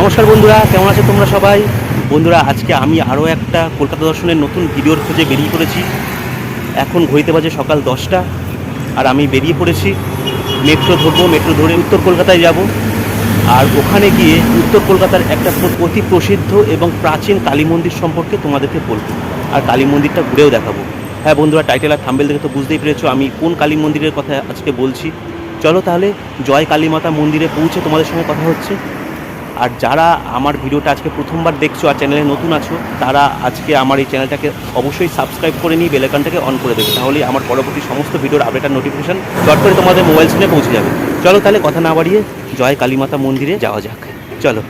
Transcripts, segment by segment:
নমস্কার বন্ধুরা, কেমন আছো তোমরা সবাই? বন্ধুরা, আজকে আমি আরও একটা কলকাতা দর্শনের নতুন ভিডিওর খোঁজে বেরিয়ে পড়েছি। এখন ঘড়িতে বাজে সকাল দশটা, আর আমি বেরিয়ে পড়েছি মেট্রো ধরবো, মেট্রো ধরে উত্তর কলকাতায় যাব। আর ওখানে গিয়ে উত্তর কলকাতার একটা অতি প্রসিদ্ধ এবং প্রাচীন কালী মন্দির সম্পর্কে তোমাদেরকে বলব। আর কালী মন্দিরটা ঘুরেও দেখাবো। হ্যাঁ বন্ধুরা টাইটেল আর থাম্বেল দেখে তো বুঝতেই পেরেছ আমি কোন কালী মন্দিরের কথা আজকে বলছি। চলো তাহলে জয় কালী মাতা মন্দিরে পৌঁছে তোমাদের সঙ্গে কথা হচ্ছে। আর যারা আমার ভিডিওটা আজকে প্রথমবার দেখছ আর চ্যানেলে নতুন আছো, তারা আজকে আমার এই চ্যানেলটাকে অবশ্যই সাবস্ক্রাইব করে নিয়ে বেলাইকানটাকে অন করে দেবে, তাহলেই আমার পরবর্তী সমস্ত ভিডিওর আপডেট আর নোটিফিকেশন চট করে তোমাদের মোবাইল স্ক্রিনে পৌঁছে যাবে। চলো তাহলে কথা না বাড়িয়ে জয় কালীমাতা মন্দিরে যাওয়া যাক। চলো।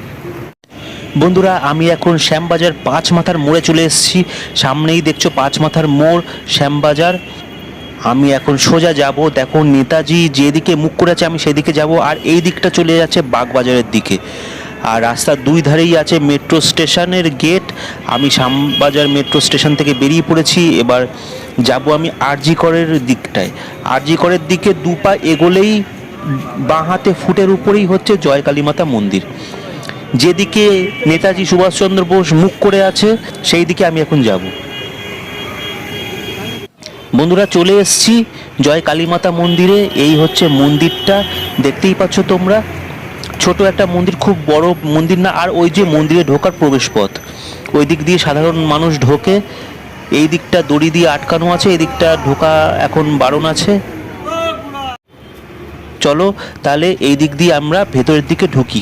বন্ধুরা, আমি এখন শ্যামবাজার পাঁচ মাথার মোড়ে চলে এসেছি। সামনেই দেখছ পাঁচ মাথার মোড়, শ্যামবাজার। আমি এখন সোজা যাব। দেখো নেতাজি যেদিকে মুখ করে আছে আমি সেদিকে যাব। আর এই দিকটা চলে যাচ্ছে বাগবাজারের দিকে। আর রাস্তার দুই ধারেই আছে মেট্রো স্টেশনের গেট। আমি শ্যামবাজার মেট্রো স্টেশন থেকে বেরিয়ে পড়েছি। এবার যাব আমি আরজি করের দিকটায়। আরজি করের দিকে দু পা এগোলেই বাঁ হাতে ফুটের উপরেই হচ্ছে জয় কালীমাতা মন্দির। যেদিকে নেতাজি সুভাষচন্দ্র বোস মুখ করে আছে, সেই দিকে আমি এখন যাব। বন্ধুরা, চলে এসেছি জয় কালীমাতা মন্দিরে। এই হচ্ছে মন্দিরটা। দেখতেই পাচ্ছ তোমরা ছোট একটা মন্দির, খুব বড় মন্দির না, আর ওই যে মন্দিরে ঢোকার প্রবেশপথ। ওই দিক দিয়ে সাধারণ মানুষ ঢোকে, এই দিকটা দড়ি দিয়ে আটকানো আছে, এই দিকটা ঢোকা এখন বারণ আছে। চলো, তাহলে এই দিক দিয়ে আমরা ভেতরের দিকে ঢুকি।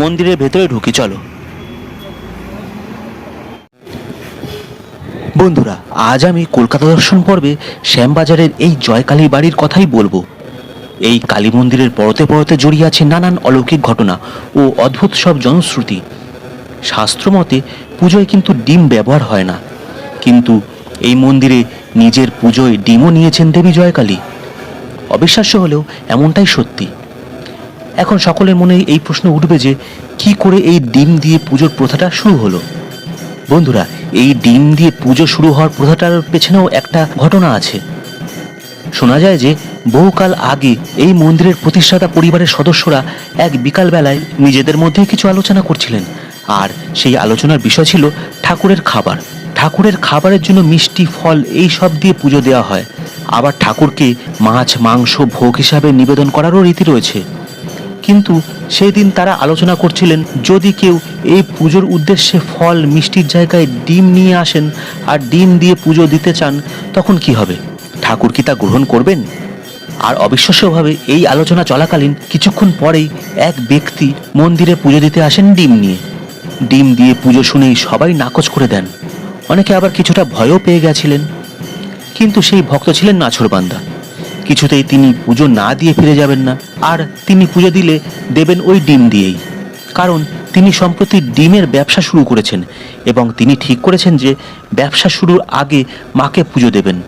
মন্দিরের ভেতরে ঢুকি, চলো। বন্ধুরা, আজ আমি কলকাতা দর্শন পর্বে শ্যামবাজারের এই জয়কালী বাড়ির কথাই বলব। এই কালী মন্দিরের পরতে পরতে জড়িয়ে আছে নানান অলৌকিক ঘটনা ও অদ্ভুত সব জনশ্রুতি। শাস্ত্রমতে পুজোয় কিন্তু ডিম ব্যবহার হয় না। কিন্তু এই মন্দিরে নিজের পুজোয় ডিমও নিয়েছেন দেবী জয়কালী। অবিশ্বাস্য হলেও এমনটাই সত্যি। এখন সকলের মনে এই প্রশ্ন উঠবে যে, কি করে এই ডিম দিয়ে পুজোর প্রথাটা শুরু হলো? বন্ধুরা, এই ডিম দিয়ে পুজো শুরু হওয়ার প্রথাটার পেছনেও একটা ঘটনা আছে। শোনা যায় যে বহুকাল আগে এই মন্দিরের প্রতিষ্ঠাতা পরিবারের সদস্যরা এক বিকালবেলায় নিজেদের মধ্যে কিছু আলোচনা করছিলেন। আর সেই আলোচনার বিষয় ছিল ঠাকুরের খাবার। ঠাকুরের খাবারের জন্য মিষ্টি, ফল এই সব দিয়ে পুজো দেওয়া হয়। আবার ঠাকুরকে মাছ, মাংস, ভোগ হিসাবে নিবেদন করারও রীতি রয়েছে। কিন্তু সেই দিন তারা আলোচনা করছিলেন, যদি কেউ এই পুজোর উদ্দেশ্যে ফল, মিষ্টির জায়গায় ডিম নিয়ে আসেন আর ডিম দিয়ে পুজো দিতে চান, তখন কি হবে? ঠাকুর কি তা গ্রহণ করবেন? আর অবিশ্বাস্যভাবে এই আলোচনা চলাকালীন কিছুক্ষণ পরেই এক ব্যক্তি মন্দিরে পুজো দিতে আসেন ডিম নিয়ে। ডিম দিয়ে পুজো শুনেই সবাই নাকচ করে দেন। অনেকে আবার কিছুটা ভয়ও পেয়ে গেছিলেন। কিন্তু সেই ভক্ত ছিলেন নাছরবান্দা। কিছুতেই তিনি পুজো না দিয়ে ফিরে যাবেন না। আর তিনি পুজো দিলে দেবেন ওই ডিম দিয়েই। কারণ তিনি সম্প্রতি ডিমের ব্যবসা শুরু করেছেন এবং তিনি ঠিক করেছেন যে ব্যবসা শুরুর আগে মাকে পুজো দেবেন।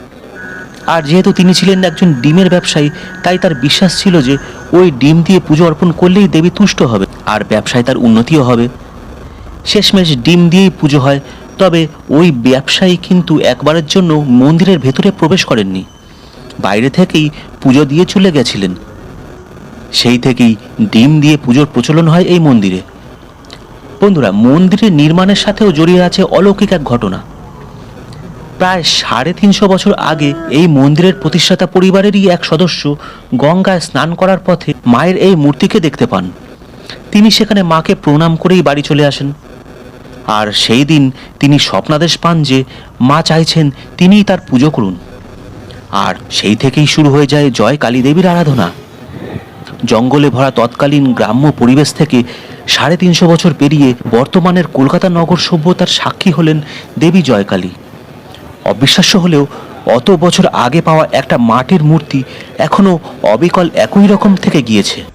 আর যেহেতু তিনি ছিলেন একজন ডিমের ব্যবসায়ী, তাই তার বিশ্বাস ছিল যে ওই ডিম দিয়ে পুজো অর্পণ করলেই দেবী তুষ্ট হবে আর ব্যবসায় তার উন্নতিও হবে। শেষমেশ ডিম দিয়েই পুজো হয়, তবে ওই ব্যবসায়ী কিন্তু একবারের জন্য মন্দিরের ভেতরে প্রবেশ করেননি। বাইরে থেকেই পুজো দিয়ে চলে গেছিলেন। সেই থেকেই ডিম দিয়ে পুজোর প্রচলন হয় এই মন্দিরে। বন্ধুরা, মন্দিরের নির্মাণের সাথেও জড়িয়ে আছে অলৌকিক এক ঘটনা। প্রায় সাড়ে তিনশো বছর আগে এই মন্দিরের প্রতিষ্ঠাতা পরিবারেরই এক সদস্য গঙ্গায় স্নান করার পথে মায়ের এই মূর্তিকে দেখতে পান। তিনি সেখানে মাকে প্রণাম করেই বাড়ি চলে আসেন। আর সেই দিন তিনি স্বপ্নাদেশ পান যে মা চাইছেন তিনিই তার পুজো করুন। আর সেই থেকেই শুরু হয়ে যায় জয় কালী দেবীর আরাধনা। জঙ্গলে ভরা তৎকালীন গ্রাম্য পরিবেশ থেকে সাড়ে তিনশো বছর পেরিয়ে বর্তমানের কলকাতা নগর সভ্যতার সাক্ষী হলেন দেবী জয়কালী। অবিশ্বাস্য হলেও অত বছর আগে পাওয়া একটা মাটির মূর্তি এখনও অবিকল একই রকম থেকে গিয়েছে।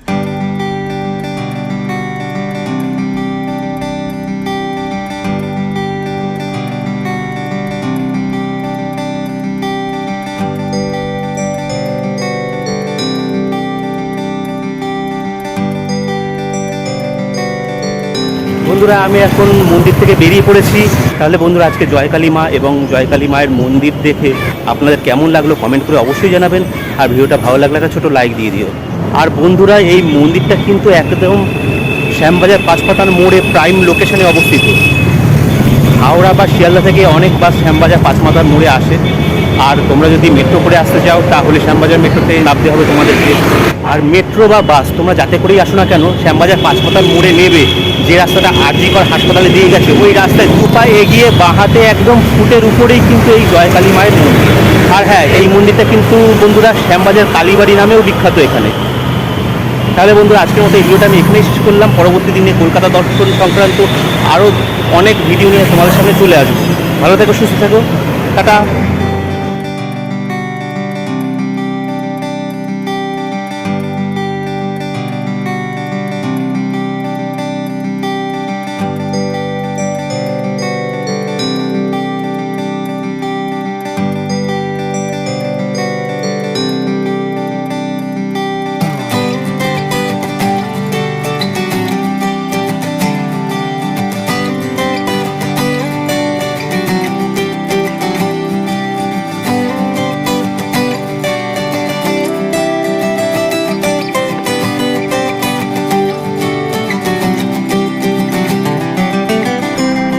বন্ধুরা, আমি এখন মন্দির থেকে বেরিয়ে পড়েছি। তাহলে বন্ধুরা, আজকে জয়কালী মা এবং জয়কালী মায়ের মন্দির দেখে আপনাদের কেমন লাগল কমেন্ট করে অবশ্যই জানাবেন। আর ভিডিওটা ভালো লাগলে একটা ছোটো লাইক দিয়ে দিও। আর বন্ধুরা, এই মন্দিরটা কিন্তু একদম শ্যামবাজার পাঁচপাতান মোড়ে প্রাইম লোকেশনে অবস্থিত। হাওড়া বা শিয়ালদা থেকে অনেক বাস শ্যামবাজার পাঁচমাতার মোড়ে আসে। আর তোমরা যদি মেট্রো করে আসতে চাও, তাহলে শ্যামবাজার মেট্রোতে নামতে হবে তোমাদেরকে। আর মেট্রো বা বাস তোমরা যাতে করেই আসো না কেন, শ্যামবাজার পাঁচমাতার মোড়ে নেবে। যে রাস্তাটা আরজিকর হাসপাতালে দিয়ে গেছে, ওই রাস্তায় দুপায়ে এগিয়ে বাঁহাতে একদম ফুটের উপরেই কিন্তু এই জয়কালী মায়ের মন্দির। আর হ্যাঁ এই মন্দিরটা কিন্তু বন্ধুরা শ্যামবাজার কালীবাড়ি নামেও বিখ্যাত এখানে। তাহলে বন্ধুরা, আজকের মতো ভিডিওটা আমি এখানেই শেষ করলাম। পরবর্তী দিনে কলকাতা দর্শন সংক্রান্ত আরও অনেক ভিডিও নিয়ে তোমাদের সামনে চলে আসব। ভালো থেকো, সুস্থ থেকো। টাটা।